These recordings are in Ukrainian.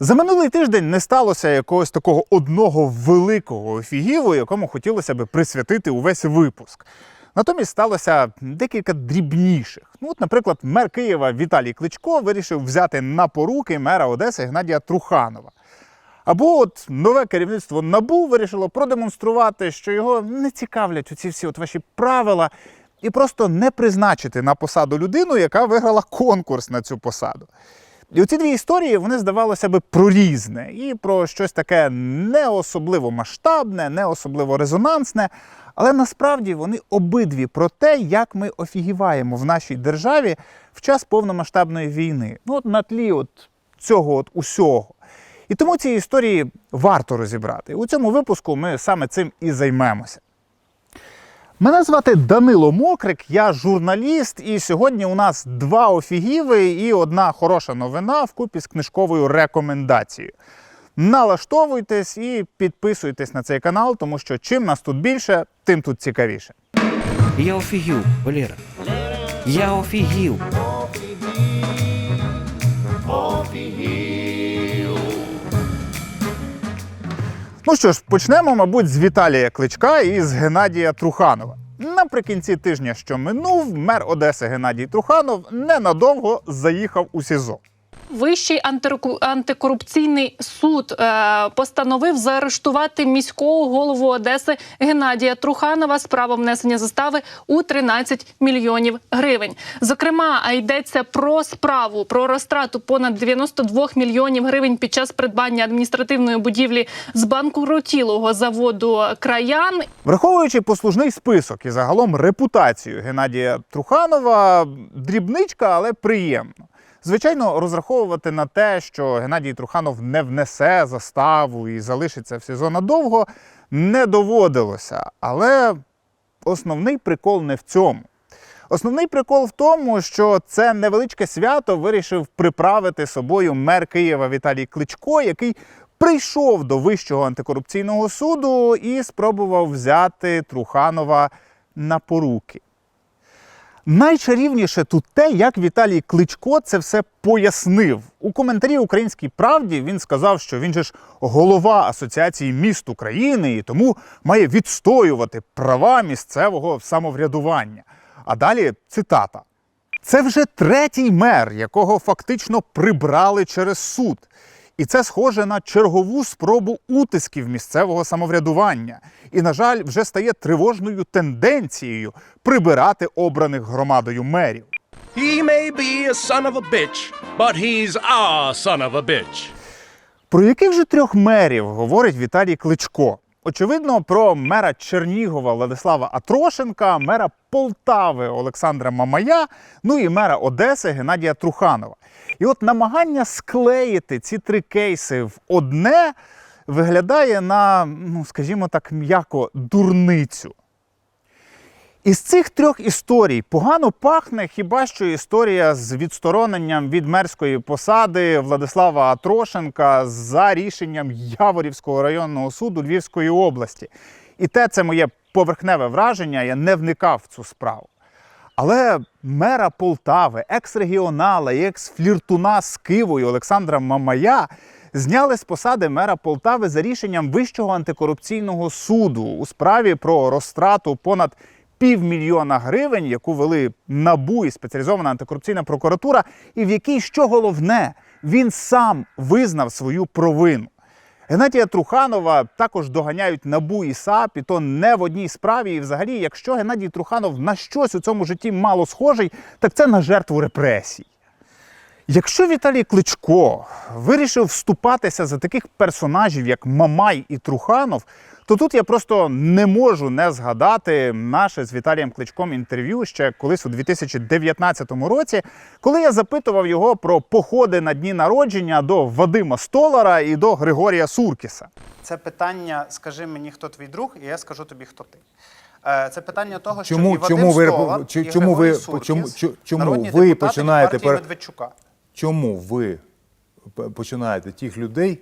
За минулий тиждень не сталося якогось такого одного великого офігіву, якому хотілося би присвятити увесь випуск. Натомість сталося декілька дрібніших. Ну, от, наприклад, мер Києва Віталій Кличко вирішив взяти на поруки мера Одеси Геннадія Труханова. Або от нове керівництво НАБУ вирішило продемонструвати, що його не цікавлять оці всі от ваші правила, і просто не призначити на посаду людину, яка виграла конкурс на цю посаду. І оці дві історії вони здавалося би про різне і про щось таке не особливо масштабне, не особливо резонансне. Але насправді вони обидві про те, як ми офігіваємо в нашій державі в час повномасштабної війни. Ну, от на тлі от цього от усього. І тому ці історії варто розібрати. У цьому випуску ми саме цим і займемося. Мене звати Данило Мокрик, я журналіст, і сьогодні у нас два офігіви і одна хороша новина вкупі з книжковою рекомендацією. Налаштовуйтесь і підписуйтесь на цей канал, тому що чим нас тут більше, тим тут цікавіше. Я офігів, Валера. Я офігів. Ну що ж, почнемо, мабуть, з Віталія Кличка і з Геннадія Труханова. Наприкінці тижня, що минув, мер Одеси Геннадій Труханов ненадовго заїхав у СІЗО. Вищий антикорупційний суд е, постановив заарештувати міського голову Одеси Геннадія Труханова з правом внесення застави у 13 мільйонів гривень. Зокрема, йдеться про справу про розтрату понад 92 мільйонів гривень під час придбання адміністративної будівлі з банкрутілого заводу краян Враховуючи послужний список і загалом репутацію Геннадія Труханова, дрібничка, але приємно. Звичайно, розраховувати на те, що Геннадій Труханов не внесе заставу і залишиться в СІЗО надовго, не доводилося. Але основний прикол не в цьому. Основний прикол в тому, що це невеличке свято вирішив приправити собою мер Києва Віталій Кличко, який прийшов до Вищого антикорупційного суду і спробував взяти Труханова на поруки. Найчарівніше тут те, як Віталій Кличко це все пояснив. У коментарі Українській правді він сказав, що він же ж голова Асоціації міст України і тому має відстоювати права місцевого самоврядування. А далі цитата: це вже третій мер, якого фактично прибрали через суд. І це схоже на чергову спробу утисків місцевого самоврядування. І, на жаль, вже стає тривожною тенденцією прибирати обраних громадою мерів. He may be a son of a bitch, but he's our son of a bitch. Про яких же трьох мерів говорить Віталій Кличко? Очевидно, про мера Чернігова Владислава Атрошенка, мера Полтави Олександра Мамая, ну і мера Одеси Геннадія Труханова. І от намагання склеїти ці три кейси в одне виглядає на, ну скажімо так, м'яко дурницю. Із цих трьох історій погано пахне хіба що історія з відстороненням від мерської посади Владислава Атрошенка за рішенням Яворівського районного суду Львівської області. І те це моє поверхневе враження, я не вникав в цю справу. Але мера Полтави, екс-регіонала і екс-фліртуна з Кивою Олександра Мамая зняли з посади мера Полтави за рішенням Вищого антикорупційного суду у справі про розтрату понад півмільйона гривень, яку вели НАБУ і спеціалізована антикорупційна прокуратура, і в якій, що головне, він сам визнав свою провину. Геннадія Труханова також доганяють НАБУ і САП, і то не в одній справі. І взагалі, якщо Геннадій Труханов на щось у цьому житті мало схожий, так це на жертву репресій. Якщо Віталій Кличко вирішив вступатися за таких персонажів, як Мамай і Труханов, то тут я просто не можу не згадати наше з Віталієм Кличком інтерв'ю ще колись у 2019 році, коли я запитував його про походи на дні народження до Вадима Столара і до Григорія Суркіса. Це питання, скажи мені, хто твій друг, і я скажу тобі, хто ти. Е, Це питання того, що Чому- і Вадим чому ви Столар, чи- і чому ви- Суркіс, чому- чому народні ви депутати починаєте від партії пер- Медведчука. Чому ви починаєте тих людей?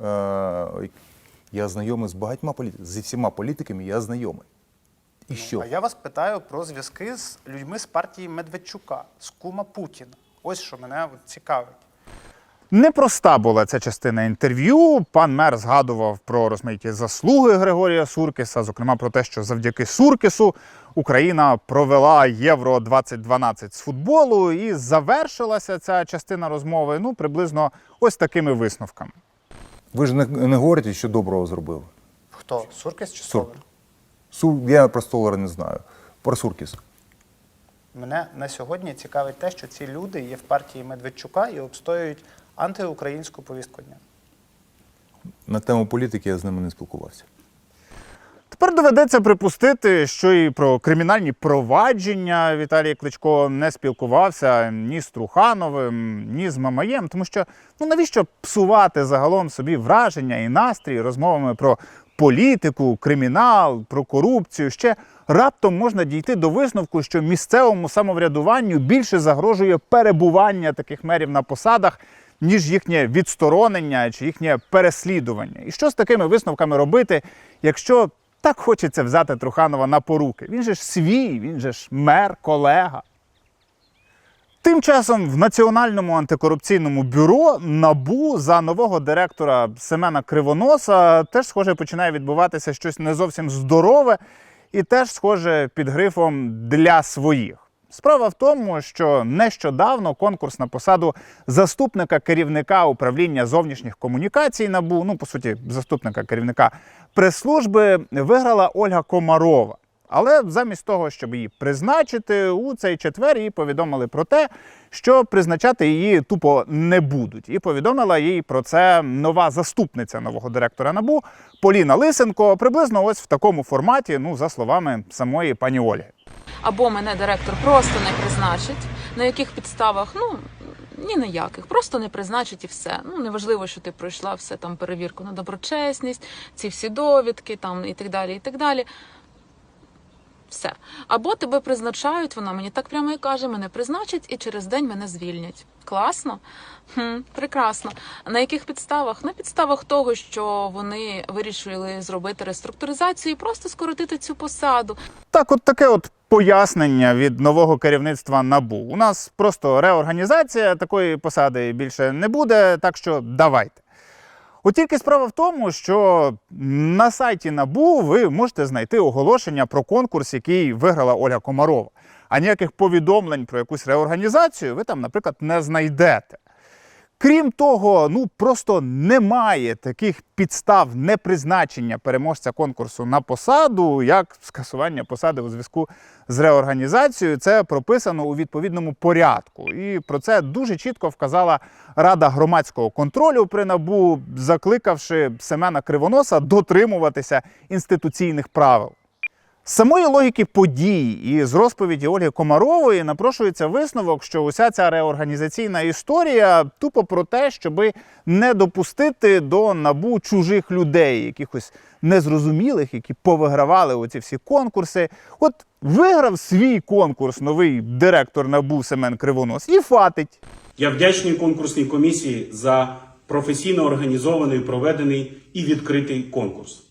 Е, я знайомий з багатьма політиками, зі всіма політиками я знайомий. І що? А я вас питаю про зв'язки з людьми з партії Медведчука, з кума Путіна. Ось що мене цікавить. Непроста була ця частина інтерв'ю. Пан мер згадував про розмаїті заслуги Григорія Суркіса, зокрема про те, що завдяки Суркісу Україна провела Євро 2012 з футболу, і завершилася ця частина розмови ну приблизно ось такими висновками. Ви ж не, не говорите, що доброго зробили. Хто? Суркіс чи Сур- Столар? Сур, я про Столара не знаю. Про Суркіса. Мене на сьогодні цікавить те, що ці люди є в партії Медведчука і обстоюють антиукраїнську повістку дня. На тему політики я з ними не спілкувався. Тепер доведеться припустити, що і про кримінальні провадження Віталій Кличко не спілкувався ні з Трухановим, ні з Мамаєм, тому що ну навіщо псувати загалом собі враження і настрій розмовами про політику, кримінал, про корупцію. Ще раптом можна дійти до висновку, що місцевому самоврядуванню більше загрожує перебування таких мерів на посадах, ніж їхнє відсторонення чи їхнє переслідування. І що з такими висновками робити, якщо так хочеться взяти Труханова на поруки? Він же ж свій, він же ж мер, колега. Тим часом в Національному антикорупційному бюро НАБУ за нового директора Семена Кривоноса теж, схоже, починає відбуватися щось не зовсім здорове і теж, схоже, під грифом для своїх. Справа в тому, що нещодавно конкурс на посаду заступника керівника управління зовнішніх комунікацій НАБУ, ну по суті, заступника керівника прес-служби, виграла Ольга Комарова. Але замість того, щоб її призначити, у цей четвер їй повідомили про те, що призначати її тупо не будуть. І повідомила їй про це нова заступниця нового директора НАБУ Поліна Лисенко, приблизно ось в такому форматі, ну за словами самої пані Ольги. або мене директор просто не призначить, на яких підставах, ну ні на яких, просто не призначить і все. Ну неважливо, що ти пройшла все там перевірку на доброчесність, ці всі довідки, там і так далі, і так далі. Все. Або тебе призначають, вона мені так прямо і каже, мене призначать і через день мене звільнять. Класно? Хм, прекрасно. На яких підставах? На підставах того, що вони вирішили зробити реструктуризацію і просто скоротити цю посаду. Так, от таке от пояснення від нового керівництва НАБУ. У нас просто реорганізація такої посади більше не буде, так що давайте. От тільки справа в тому, що на сайті НАБУ ви можете знайти оголошення про конкурс, який виграла Ольга Комарова. А ніяких повідомлень про якусь реорганізацію ви там, наприклад, не знайдете. Крім того, ну просто немає таких підстав непризначення переможця конкурсу на посаду, як скасування посади у зв'язку з реорганізацією. Це прописано у відповідному порядку. І про це дуже чітко вказала Рада громадського контролю при НАБУ, закликавши Семена Кривоноса дотримуватися інституційних правил. З самої логіки подій і з розповіді Ольги Комарової напрошується висновок, що уся ця реорганізаційна історія тупо про те, щоби не допустити до набу чужих людей, якихось незрозумілих, які повигравали оці всі конкурси. От виграв свій конкурс новий директор набу Семен Кривонос і фатить. Я вдячний конкурсній комісії за професійно організований, проведений і відкритий конкурс.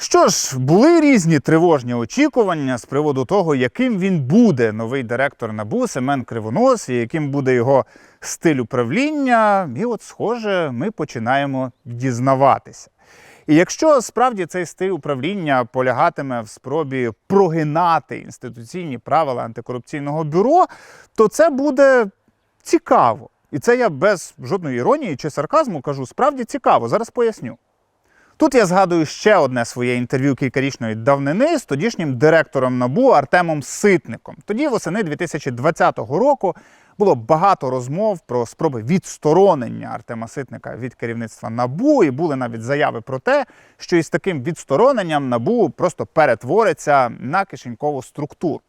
Що ж, були різні тривожні очікування з приводу того, яким він буде новий директор НАБУ Семен Кривонос, і яким буде його стиль управління. І от, схоже, ми починаємо дізнаватися. І якщо справді цей стиль управління полягатиме в спробі прогинати інституційні правила антикорупційного бюро, то це буде цікаво. І це я без жодної іронії чи сарказму кажу, справді цікаво. Зараз поясню. Тут я згадую ще одне своє інтерв'ю кількарічної давнини з тодішнім директором НАБУ Артемом Ситником. Тоді, восени 2020 року, було багато розмов про спроби відсторонення Артема Ситника від керівництва НАБУ, і були навіть заяви про те, що із таким відстороненням НАБУ просто перетвориться на кишенькову структуру.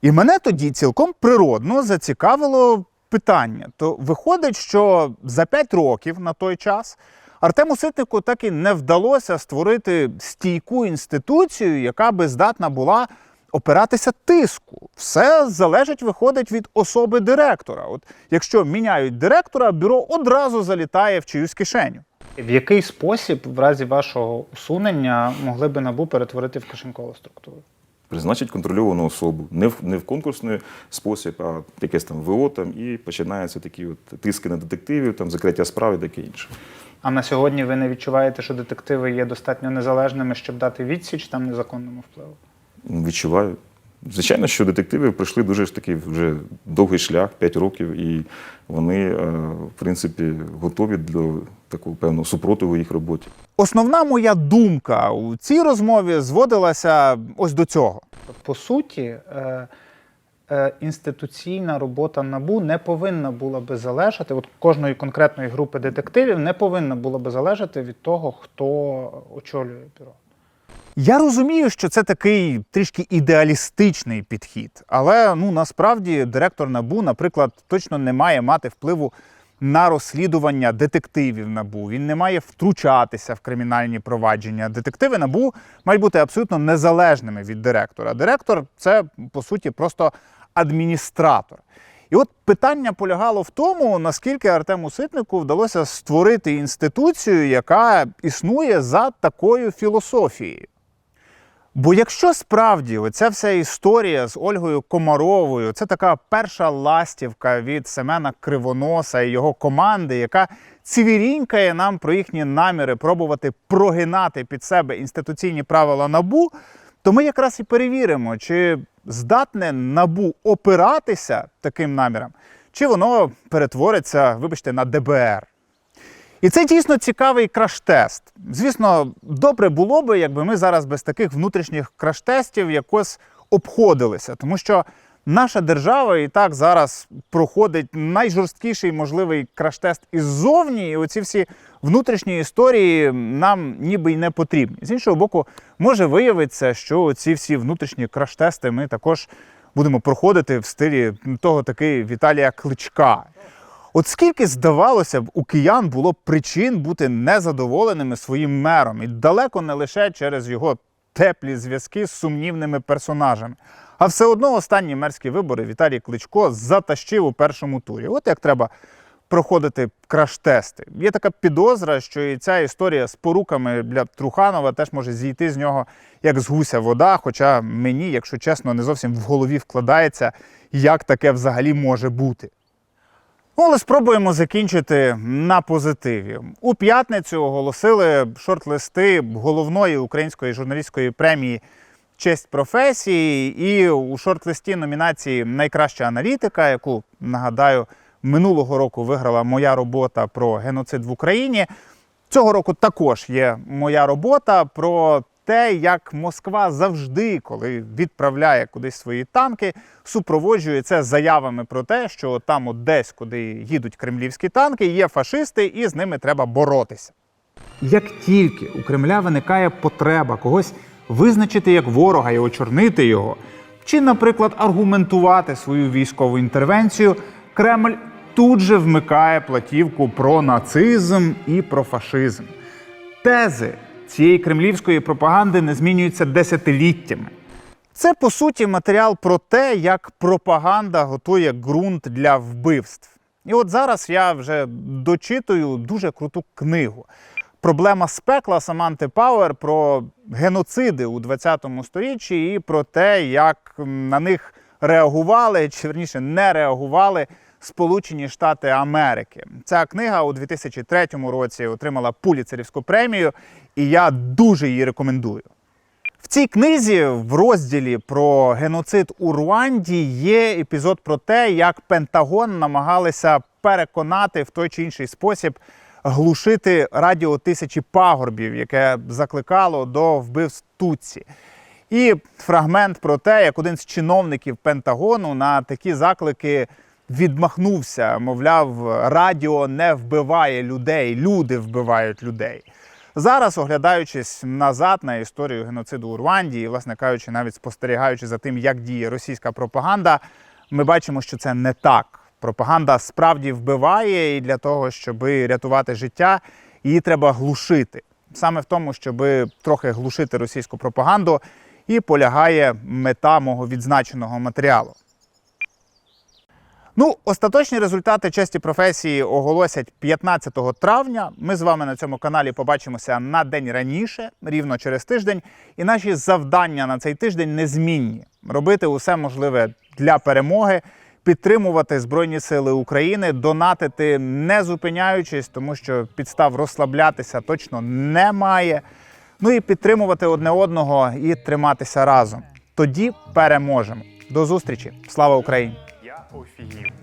І мене тоді цілком природно зацікавило питання. То виходить, що за 5 років на той час Артему Ситнику так і не вдалося створити стійку інституцію, яка би здатна була опиратися тиску. Все залежить, виходить від особи директора. От якщо міняють директора, бюро одразу залітає в чиюсь кишеню. В який спосіб, в разі вашого усунення, могли би набу перетворити в кишенькову структуру? Призначить контрольовану особу не в не в конкурсний спосіб, а якесь там ВО там, і починаються такі от тиски на детективів, там закриття справи, таке інше. А на сьогодні ви не відчуваєте, що детективи є достатньо незалежними, щоб дати відсіч там незаконному впливу? Відчуваю. Звичайно, що детективи пройшли дуже ж такий вже довгий шлях, 5 років, і вони, е, в принципі, готові до такого певного супротиву їх роботі. Основна моя думка у цій розмові зводилася ось до цього. По суті, е, е, інституційна робота НАБУ не повинна була би залежати, от кожної конкретної групи детективів не повинна була би залежати від того, хто очолює бюро. Я розумію, що це такий трішки ідеалістичний підхід, але ну насправді директор НАБУ, наприклад, точно не має мати впливу на розслідування детективів НАБУ. Він не має втручатися в кримінальні провадження. Детективи НАБУ мають бути абсолютно незалежними від директора. Директор це по суті просто адміністратор. І от питання полягало в тому, наскільки Артему Ситнику вдалося створити інституцію, яка існує за такою філософією. Бо якщо справді оця вся історія з Ольгою Комаровою, це така перша ластівка від Семена Кривоноса і його команди, яка цвірінькає нам про їхні наміри пробувати прогинати під себе інституційні правила набу, то ми якраз і перевіримо, чи здатне набу опиратися таким намірам, чи воно перетвориться, вибачте, на ДБР. І це дійсно цікавий краш-тест. Звісно, добре було би, якби ми зараз без таких внутрішніх краш-тестів якось обходилися, тому що наша держава і так зараз проходить найжорсткіший можливий краш-тест іззовні, і оці всі внутрішні історії нам ніби й не потрібні. З іншого боку, може виявитися, що ці всі внутрішні краш-тести ми також будемо проходити в стилі того таки Віталія Кличка. От скільки, здавалося б, у киян було причин бути незадоволеними своїм мером, і далеко не лише через його теплі зв'язки з сумнівними персонажами. А все одно останні мерські вибори Віталій Кличко затащив у першому турі. От як треба проходити краш-тести. Є така підозра, що і ця історія з поруками для Труханова теж може зійти з нього як з гуся вода. Хоча мені, якщо чесно, не зовсім в голові вкладається, як таке взагалі може бути. Ну, але спробуємо закінчити на позитиві. У п'ятницю оголосили шорт-листи головної української журналістської премії Честь професії. І у шорт-листі номінації Найкраща аналітика, яку нагадаю, минулого року виграла моя робота про геноцид в Україні. Цього року також є моя робота про те, як Москва завжди, коли відправляє кудись свої танки, супроводжує це заявами про те, що там от десь, куди їдуть кремлівські танки, є фашисти, і з ними треба боротися. Як тільки у Кремля виникає потреба когось визначити як ворога і очорнити його, чи, наприклад, аргументувати свою військову інтервенцію, Кремль тут же вмикає платівку про нацизм і про фашизм. Тези цієї кремлівської пропаганди не змінюються десятиліттями. Це по суті матеріал про те, як пропаганда готує ґрунт для вбивств. І от зараз я вже дочитую дуже круту книгу. Проблема з пекла Саманти Пауер про геноциди у 20 сторіччі і про те, як на них реагували, чи верніше не реагували Сполучені Штати Америки. Ця книга у 2003 році отримала Пуліцерівську премію, і я дуже її рекомендую. В цій книзі в розділі про геноцид у Руанді є епізод про те, як Пентагон намагалися переконати в той чи інший спосіб глушити радіо тисячі пагорбів, яке закликало до вбивств Тутсі. І фрагмент про те, як один з чиновників Пентагону на такі заклики відмахнувся, мовляв, радіо не вбиває людей, люди вбивають людей. Зараз, оглядаючись назад на історію геноциду у Руанді, і, власне кажучи, навіть спостерігаючи за тим, як діє російська пропаганда, ми бачимо, що це не так. Пропаганда справді вбиває, і для того, щоб рятувати життя, її треба глушити. Саме в тому, щоб трохи глушити російську пропаганду, і полягає мета мого відзначеного матеріалу. Ну, остаточні результати честі професії оголосять 15 травня. Ми з вами на цьому каналі побачимося на день раніше, рівно через тиждень. І наші завдання на цей тиждень незмінні: робити усе можливе для перемоги, підтримувати Збройні Сили України, донатити не зупиняючись, тому що підстав розслаблятися точно немає. Ну і підтримувати одне одного і триматися разом. Тоді переможемо. До зустрічі! Слава Україні! ou Ferril?